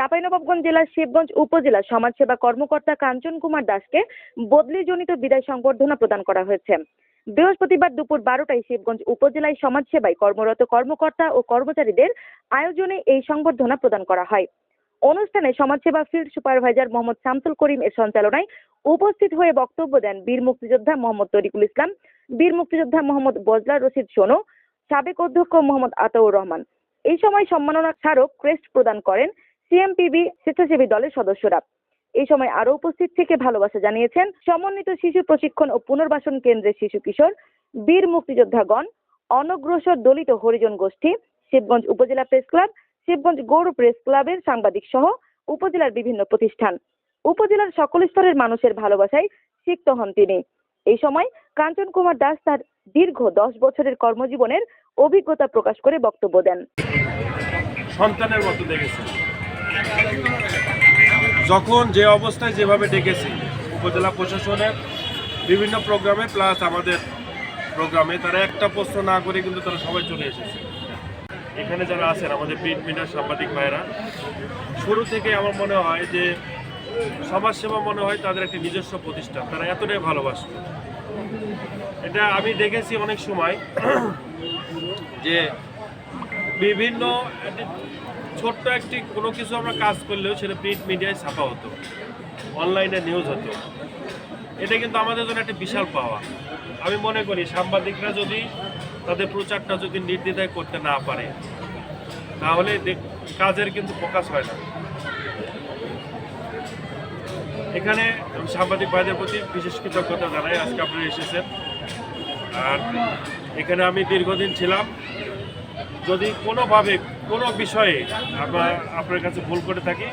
চাঁপাইনবাবগঞ্জ জেলার শিবগঞ্জ উপজেলা সমাজসেবা কর্মকর্তা কাঞ্চন কুমার দাসকে বদলিজনিত বিদায় সংবর্ধনা প্রদান করা হয়েছে। বৃহস্পতিবার দুপুর বারোটায় শিবগঞ্জ উপজেলায় সমাজসেবায় কর্মরত কর্মকর্তা ও কর্মচারীদের আয়োজনে এই সংবর্ধনা প্রদান করা হয়। অনুষ্ঠানে সমাজসেবা ফিল্ড সুপারভাইজার মোহাম্মদ শামসুল করিম এর সঞ্চালনায় উপস্থিত হয়ে বক্তব্য দেন বীর মুক্তিযোদ্ধা মোহাম্মদ তরিকুল ইসলাম, বীর মুক্তিযোদ্ধা মোহাম্মদ বজলার রশিদ সোনো, সাবেক অধ্যক্ষ মোহাম্মদ আতাউর রহমান। এই সময় সম্মাননা স্মারক ক্রেস্ট প্রদান করেন সিএমপিবি স্বেচ্ছাসেবী দলের সদস্যরা। এই সময় আরও উপস্থিত থেকে ভালোবাসা জানিয়েছেন সমন্বিত শিশু প্রশিক্ষণ ও পুনর্বাসন কেন্দ্রের শিশু কিশোর, বীর মুক্তিযোদ্ধাগণ, অনগ্রসর দলিত হরিজন গোষ্ঠী, শিবগঞ্জ উপজেলা press club, Shibganj Gaur press ক্লাবের সাংবাদিক সহ উপজেলার বিভিন্ন প্রতিষ্ঠান। উপজেলার সকল স্তরের মানুষের ভালোবাসায় সিক্ত হন তিনি। এই সময় কাঞ্চন কুমার দাস তার দীর্ঘ দশ বছরের কর্মজীবনের অভিজ্ঞতা প্রকাশ করে বক্তব্য দেন। সন্তানের মতো দেখেছি যখন যে অবস্থায় যেভাবে ডেকেছি, উপজেলা প্রশাসনের বিভিন্ন প্রোগ্রামে প্লাস আমাদের প্রোগ্রামে, তারা একটা প্রশ্ন না করে কিন্তু তারা সবাই চলে এসেছে। এখানে যারা আছেন, আমাদের প্রিন্ট মিডিয়ার সাংবাদিক ভাইয়েরা, শুরু থেকে আমার মনে হয় যে সমাজসেবা মনে হয় তাদের একটি নিজস্ব প্রতিষ্ঠান। তারা এতটাই ভালোবাসে। এটা আমি দেখেছি অনেক সময় যে বিভিন্ন ছোট্ট একটি কোনো কিছু আমরা কাজ করলেও সেটা প্রিন্ট মিডিয়ায় ছাপা হতো। অনলাইনে নিউজ হতো। এটা কিন্তু আমাদের জন্য একটা বিশাল পাওয়া। আমি মনে করি সাংবাদিকরা যদি তাদের প্রচারটা যদি নির্দ্বিধায় করতে না পারে, তাহলে কাজের কিন্তু ফোকাস হয় না। এখানে সাংবাদিক ভাইদের প্রতি বিশেষ কৃতজ্ঞতা জানাই। আজকে আপনারা এসেছেন। আর এখানে আমি দীর্ঘদিন ছিলাম। যদি কোনোভাবে কোনো বিষয়ে আমরা আপনার কাছে ভুল করে থাকি